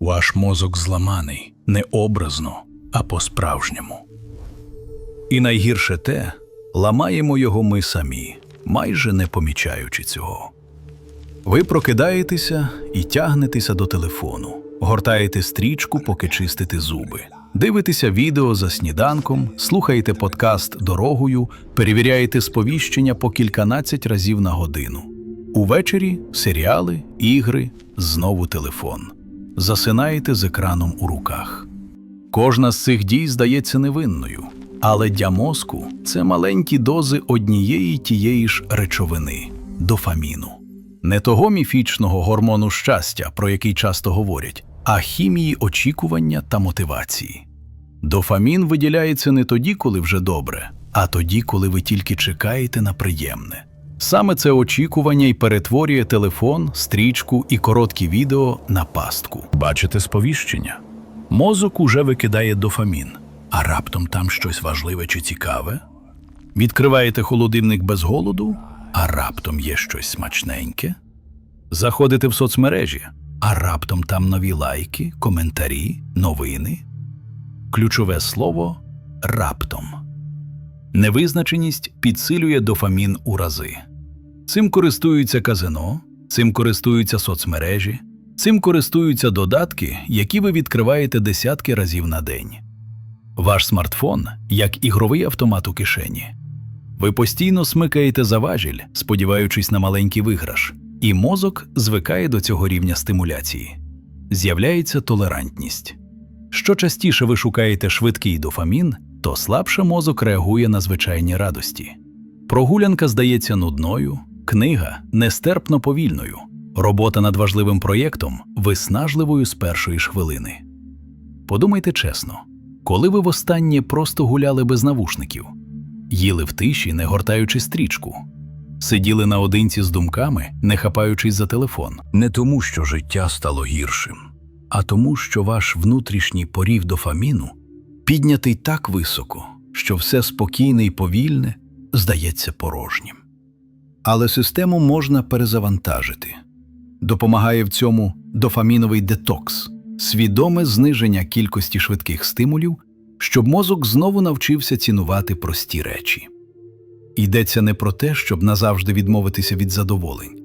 Ваш мозок зламаний не образно, а по-справжньому. І найгірше те, ламаємо його ми самі, майже не помічаючи цього. Ви прокидаєтеся і тягнетеся до телефону, гортаєте стрічку, поки чистите зуби, дивитеся відео за сніданком, слухаєте подкаст дорогою, перевіряєте сповіщення по кільканадцять разів на годину. Увечері серіали, ігри, знову телефон. Засинаєте з екраном у руках. Кожна з цих дій здається невинною, але для мозку це маленькі дози однієї тієї ж речовини дофаміну. Не того міфічного гормону щастя, про який часто говорять, а хімії очікування та мотивації. Дофамін виділяється не тоді, коли вже добре, а тоді, коли ви тільки чекаєте на приємне. Саме це очікування й перетворює телефон, стрічку і короткі відео на пастку. Бачите сповіщення? Мозок уже викидає дофамін, а раптом там щось важливе чи цікаве. Відкриваєте холодильник без голоду, а раптом є щось смачненьке. Заходите в соцмережі, а раптом там нові лайки, коментарі, новини. Ключове слово раптом. Невизначеність підсилює дофамін у рази. Цим користуються казино, цим користуються соцмережі, цим користуються додатки, які ви відкриваєте десятки разів на день. Ваш смартфон як ігровий автомат у кишені. Ви постійно смикаєте за важіль, сподіваючись на маленький виграш, і мозок звикає до цього рівня стимуляції. З'являється толерантність. Що частіше ви шукаєте швидкий дофамін, то слабше мозок реагує на звичайні радості. Прогулянка здається нудною, книга нестерпно повільною, робота над важливим проєктом виснажливою з першої ж хвилини. Подумайте чесно, коли ви востаннє просто гуляли без навушників, їли в тиші, не гортаючи стрічку, сиділи наодинці з думками, не хапаючись за телефон, не тому, що життя стало гіршим, а тому, що ваш внутрішній порів дофаміну піднятий так високо, що все спокійне і повільне здається порожнім. Але систему можна перезавантажити. Допомагає в цьому дофаміновий детокс, свідоме зниження кількості швидких стимулів, щоб мозок знову навчився цінувати прості речі. Йдеться не про те, щоб назавжди відмовитися від задоволень.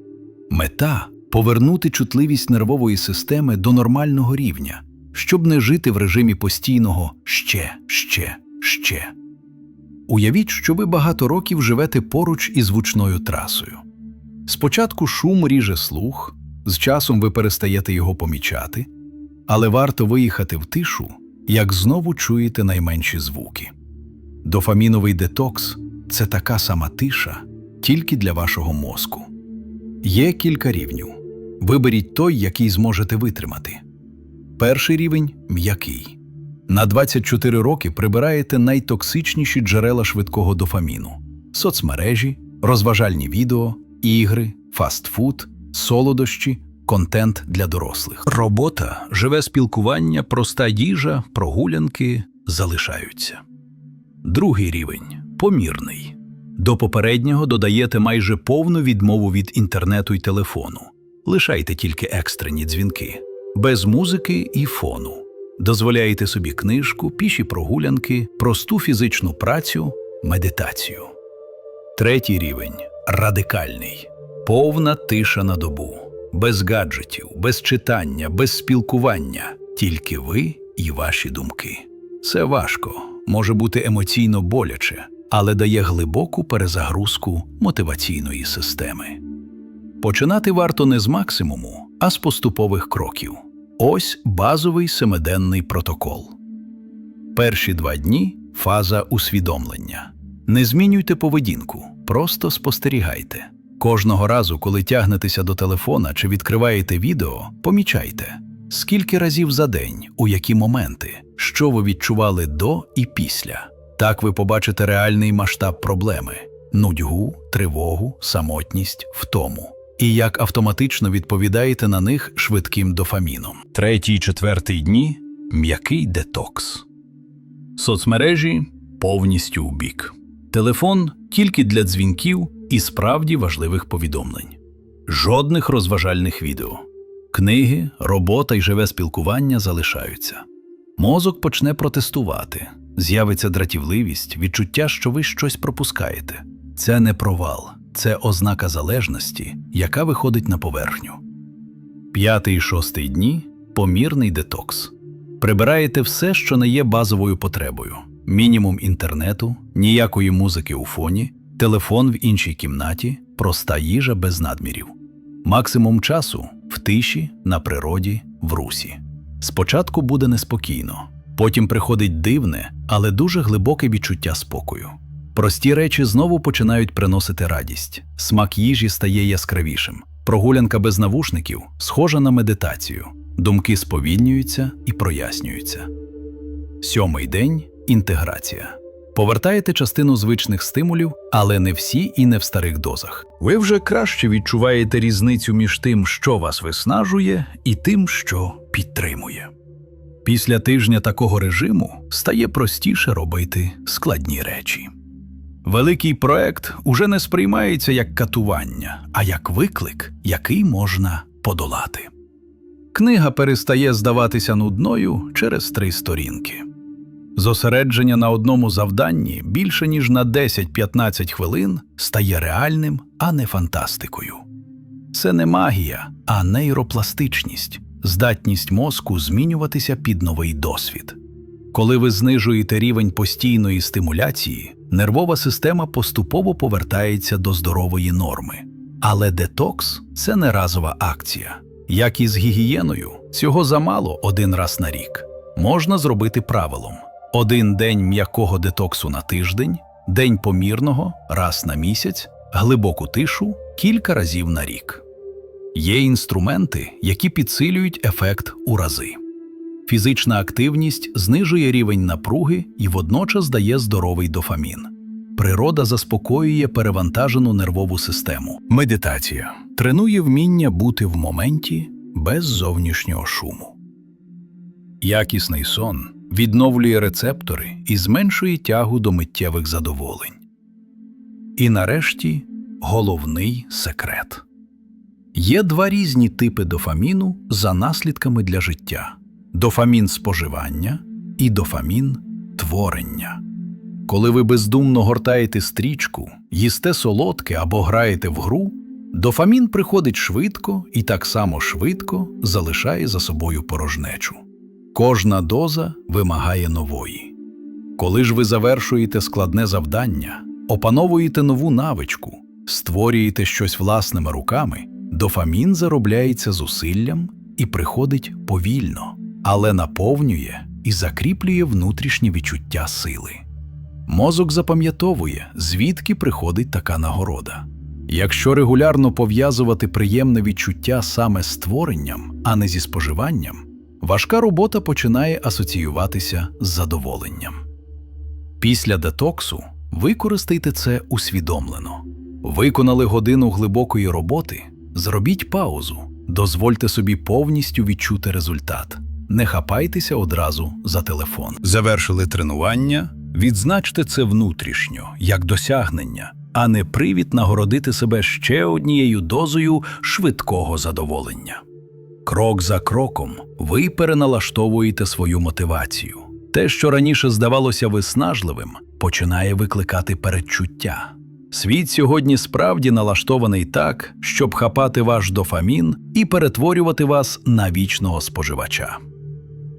Мета повернути чутливість нервової системи до нормального рівня, щоб не жити в режимі постійного ще, ще, ще. Уявіть, що ви багато років живете поруч із звучною трасою. Спочатку шум ріже слух, з часом ви перестаєте його помічати, але варто виїхати в тишу, як знову чуєте найменші звуки. Дофаміновий детокс це така сама тиша, тільки для вашого мозку. Є кілька рівнів. Виберіть той, який зможете витримати. Перший рівень м'який. На 24 роки прибираєте найтоксичніші джерела швидкого дофаміну: соцмережі, розважальні відео, ігри, фастфуд, солодощі, контент для дорослих. Робота, живе спілкування, проста їжа, прогулянки залишаються. Другий рівень помірний. До попереднього додаєте майже повну відмову від інтернету й телефону. Лишайте тільки екстрені дзвінки, без музики і фону. Дозволяєте собі книжку, піші прогулянки, просту фізичну працю, медитацію. Третій рівень радикальний, повна тиша на добу, без гаджетів, без читання, без спілкування, тільки ви і ваші думки. Це важко, може бути емоційно боляче, але дає глибоку перезагрузку мотиваційної системи. Починати варто не з максимуму, а з поступових кроків. Ось базовий семиденний протокол. Перші два дні фаза усвідомлення. Не змінюйте поведінку, просто спостерігайте. Кожного разу, коли тягнетеся до телефона чи відкриваєте відео, помічайте, скільки разів за день, у які моменти, що ви відчували до і після. Так ви побачите реальний масштаб проблеми: нудьгу, тривогу, самотність, втому. І як автоматично відповідаєте на них швидким дофаміном. Третій, четвертий дні м'який детокс. Соцмережі повністю у бік. Телефон тільки для дзвінків і справді важливих повідомлень. Жодних розважальних відео. Книги, робота і живе спілкування залишаються. Мозок почне протестувати, з'явиться дратівливість, відчуття, що ви щось пропускаєте. Це не провал, це ознака залежності, яка виходить на поверхню. П'ятий і шостий дні помірний детокс. Прибираєте все, що не є базовою потребою: мінімум інтернету, ніякої музики у фоні, телефон в іншій кімнаті, проста їжа без надмірів. Максимум часу в тиші, на природі, в русі. Спочатку буде неспокійно, потім приходить дивне, але дуже глибоке відчуття спокою. Прості речі знову починають приносити радість, смак їжі стає яскравішим. Прогулянка без навушників схожа на медитацію, думки сповільнюються і прояснюються. Сьомий день інтеграція. Повертаєте частину звичних стимулів, але не всі і не в старих дозах. Ви вже краще відчуваєте різницю між тим, що вас виснажує, і тим, що підтримує. Після тижня такого режиму стає простіше робити складні речі. Великий проект уже не сприймається як катування, а як виклик, який можна подолати. Книга перестає здаватися нудною через три сторінки. Зосередження на одному завданні більше ніж на 10-15 хвилин стає реальним, а не фантастикою. Це не магія, а нейропластичність, здатність мозку змінюватися під новий досвід. Коли ви знижуєте рівень постійної стимуляції, нервова система поступово повертається до здорової норми. Але детокс це не разова акція. Як і з гігієною, цього замало один раз на рік. Можна зробити правилом: один день м'якого детоксу на тиждень, день помірного раз на місяць, глибоку тишу кілька разів на рік. Є інструменти, які підсилюють ефект у рази. Фізична активність знижує рівень напруги і водночас дає здоровий дофамін. Природа заспокоює перевантажену нервову систему. Медитація тренує вміння бути в моменті без зовнішнього шуму. Якісний сон відновлює рецептори і зменшує тягу до миттєвих задоволень. І нарешті головний секрет. Є два різні типи дофаміну за наслідками для життя: дофамін споживання і дофамін творення. Коли ви бездумно гортаєте стрічку, їсте солодке або граєте в гру, дофамін приходить швидко і так само швидко залишає за собою порожнечу. Кожна доза вимагає нової. Коли ж ви завершуєте складне завдання, опановуєте нову навичку, створюєте щось власними руками, дофамін заробляється зусиллям і приходить повільно, але наповнює і закріплює внутрішнє відчуття сили. Мозок запам'ятовує, звідки приходить така нагорода. Якщо регулярно пов'язувати приємне відчуття саме з творенням, а не зі споживанням, важка робота починає асоціюватися з задоволенням. Після детоксу використайте це усвідомлено. Виконали годину глибокої роботи, зробіть паузу, дозвольте собі повністю відчути результат. Не хапайтеся одразу за телефон. Завершили тренування, відзначте це внутрішньо, як досягнення, а не привід нагородити себе ще однією дозою швидкого задоволення. Крок за кроком ви переналаштовуєте свою мотивацію. Те, що раніше здавалося виснажливим, починає викликати передчуття. Світ сьогодні справді налаштований так, щоб хапати ваш дофамін і перетворювати вас на вічного споживача.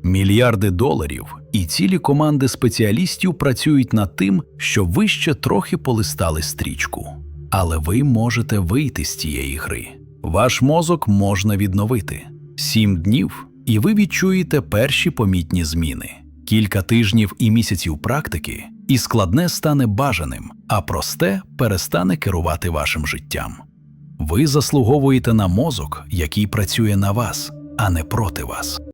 Мільярди доларів і цілі команди спеціалістів працюють над тим, щоб ви ще трохи полистали стрічку. Але ви можете вийти з цієї гри. Ваш мозок можна відновити. Сім днів, і ви відчуєте перші помітні зміни. Кілька тижнів і місяців практики, і складне стане бажаним, а просте перестане керувати вашим життям. Ви заслуговуєте на мозок, який працює на вас, а не проти вас.